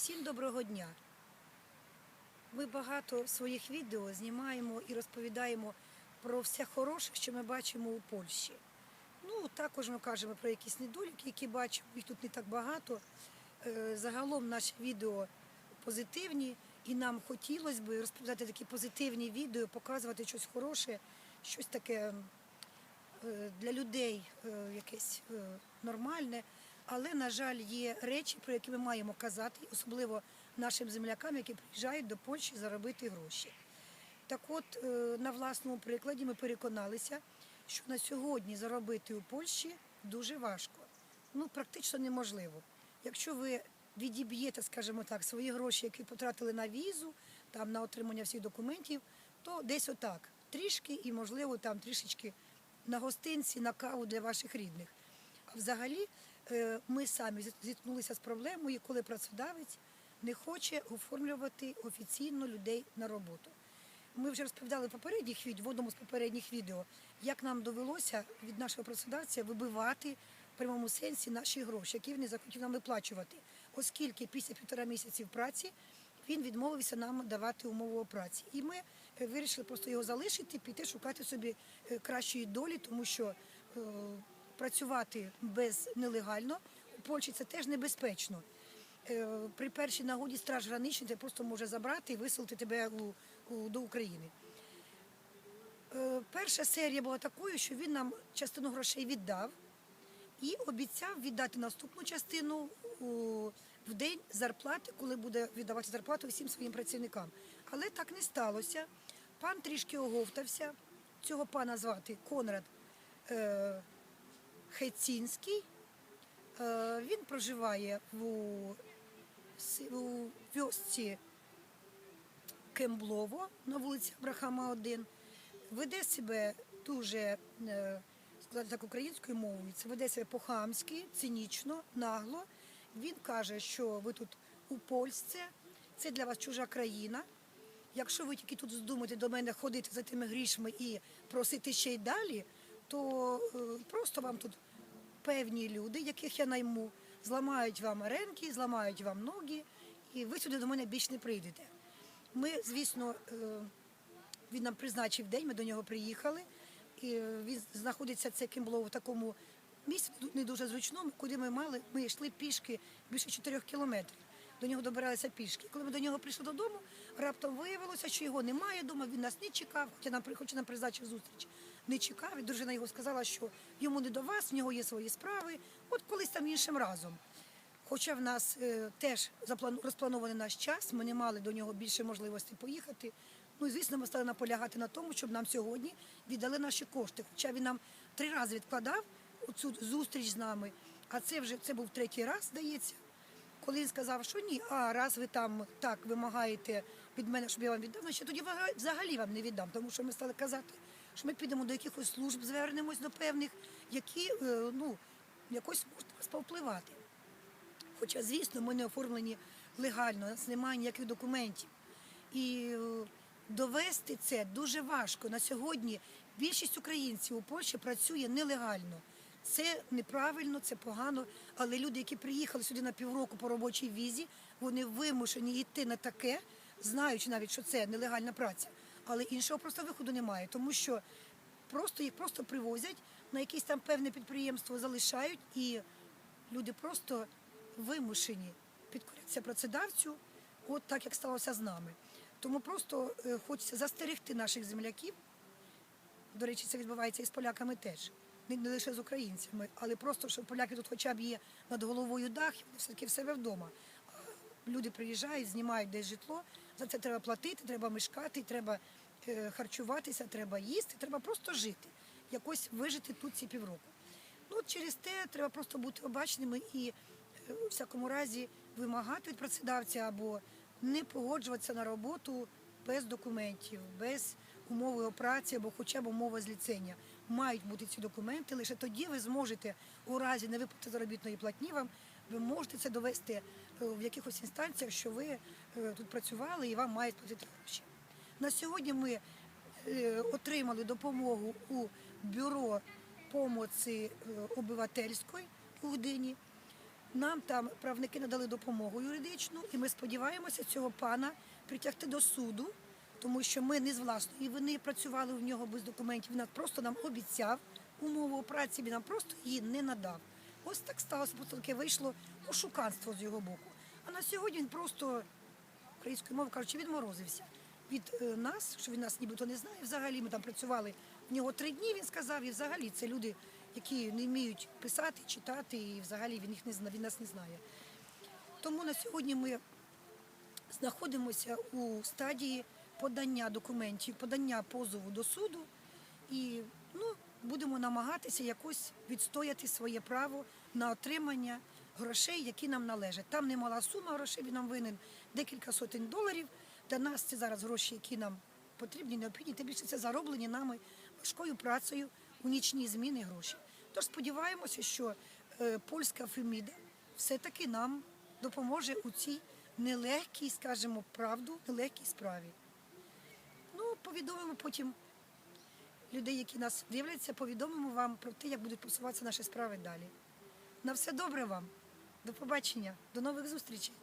Всім доброго дня. Ми багато своїх відео знімаємо і розповідаємо про все хороше, що ми бачимо у Польщі. Ну, також ми кажемо про якісь недоліки, які бачимо, їх тут не так багато. Е, Загалом наші відео позитивні, і нам хотілося б розповідати такі позитивні відео, показувати щось хороше, щось таке е, для людей е, якесь нормальне. Але, на жаль, є речі, про які ми маємо казати, особливо нашим землякам, які приїжджають до Польщі заробити гроші. Так от, е, на власному прикладі ми переконалися, що на сьогодні заробити у Польщі дуже важко. Ну, практично неможливо. Якщо ви відіб'єте, скажімо так, свої гроші, які потратили на візу, там на отримання всіх документів, то десь отак. Трішки і, можливо, там трішечки на гостинці, на каву для ваших рідних. А взагалі ми самі зіткнулися з проблемою, коли працедавець не хоче оформлювати офіційно людей на роботу. Ми вже розповідали в попередніх відео, в одному з попередніх відео, як нам довелося від нашого працедавця вибивати в прямому сенсі наші гроші, які він не захотів нам виплачувати, оскільки після півтора місяців праці він відмовився нам давати умову праці. І ми е, вирішили просто його залишити, піти шукати собі е, кращої долі, тому що е, працювати без нелегально у Польщі це теж небезпечно. Е, При першій нагоді страж граничний тебе просто може забрати і виселити тебе у, у, до України. Е, Перша серія була такою, що він нам частину грошей віддав і обіцяв віддати наступну частину у, в день зарплати, коли буде віддавати зарплату всім своїм працівникам. Але так не сталося. Пан трішки оговтався. Цього пана звати Конрад е, Хецінський. Е, він проживає у вьосці Кемблово на вулиці Абрахама 1. Веде себе дуже, е, сказати так, українською мовою, це веде себе по-хамськи, цинічно, нагло. Він каже, що ви тут у Польщі, це для вас чужа країна. Якщо ви тільки тут здумаєте до мене ходити за тими грішми і просити ще й далі, то е, просто вам тут певні люди, яких я найму, зламають вам ренки, зламають вам ноги, і ви сюди до мене більш не прийдете. Ми, звісно, е, він нам призначив день, ми до нього приїхали. І е, він знаходиться це Кимблово в такому місці не дуже зручному, куди ми мали. Ми йшли пішки більше 4 кілометрів. До нього добиралися пішки. Коли ми до нього прийшли додому, раптом виявилося, що його немає вдома, він нас не чекав, хоча нам, хоча нам призначив зустріч. Не чекав. Дружина його сказала, що йому не до вас, в нього є свої справи. От колись там іншим разом. Хоча в нас е, теж розпланований наш час, ми не мали до нього більше можливості поїхати. Ну і звісно, ми стали наполягати на тому, щоб нам сьогодні віддали наші кошти. Хоча він нам три рази відкладав цю зустріч з нами, а це вже це був третій раз, здається. Коли він сказав, що ні, а раз ви там так вимагаєте від мене, щоб я вам віддав, значить тоді взагалі вам не віддам, тому що ми стали казати, що ми підемо до якихось служб, звернемось до певних, які е, ну, якось можуть нас повпливати. Хоча, звісно, ми не оформлені легально, у нас немає ніяких документів. І е, довести це дуже важко. На сьогодні більшість українців у Польщі працює нелегально. Це неправильно, це погано. Але люди, які приїхали сюди на півроку по робочій візі, вони вимушені йти на таке, знаючи навіть, що це нелегальна праця. Але іншого просто виходу немає, тому що просто їх просто привозять на якесь там певне підприємство, залишають і люди просто вимушені підкорятися працедавцю, от так як сталося з нами. Тому просто е, хочеться застерегти наших земляків. До речі, це відбувається і з поляками теж, не, лише з українцями, але просто, щоб поляки тут хоча б є над головою дах, вони все-таки в себе вдома. Люди приїжджають, знімають десь житло, за це треба платити, треба мешкати, треба е, харчуватися, треба їсти, треба просто жити, якось вижити тут ці півроку. Ну, через те треба просто бути обачними і е, у всякому разі вимагати від працедавця або не погоджуватися на роботу без документів, без умови праці або хоча б умови зліцення. Мають бути ці документи. Лише тоді ви зможете у разі невиплати заробітної платні вам, ви можете це довести е, в якихось інстанціях, що ви е, тут працювали і вам мають платити гроші. На сьогодні ми е, отримали допомогу у бюро помоці обивательської у. Нам там правники надали допомогу юридичну, і ми сподіваємося цього пана притягти до суду, тому що ми не з власної вини працювали в нього без документів. Він просто нам обіцяв умову праці, він нам просто її не надав. Ось так сталося, просто таке вийшло ошуканство з його боку. А на сьогодні він просто українською мовою кажучи, відморозився від е, нас, що він нас нібито не знає. Взагалі ми там працювали в нього три дні. Він сказав, і взагалі це люди, які не вміють писати, читати, і взагалі він їх не він нас не знає. Тому на сьогодні ми знаходимося у стадії подання документів, подання позову до суду і ну, будемо намагатися якось відстояти своє право на отримання грошей, які нам належать. Там немала сума грошей, він нам винен декілька сотень доларів. Для нас це зараз гроші, які нам потрібні, необхідні. Тим більше це зароблені нами важкою працею у нічні зміни гроші. Тож сподіваємося, що е, польська Феміда все-таки нам допоможе у цій нелегкій, скажімо, правду, нелегкій справі. Повідомимо потім людей, які нас дивляться, повідомимо вам про те, як будуть просуватися наші справи далі. На все добре вам. До побачення, до нових зустрічей.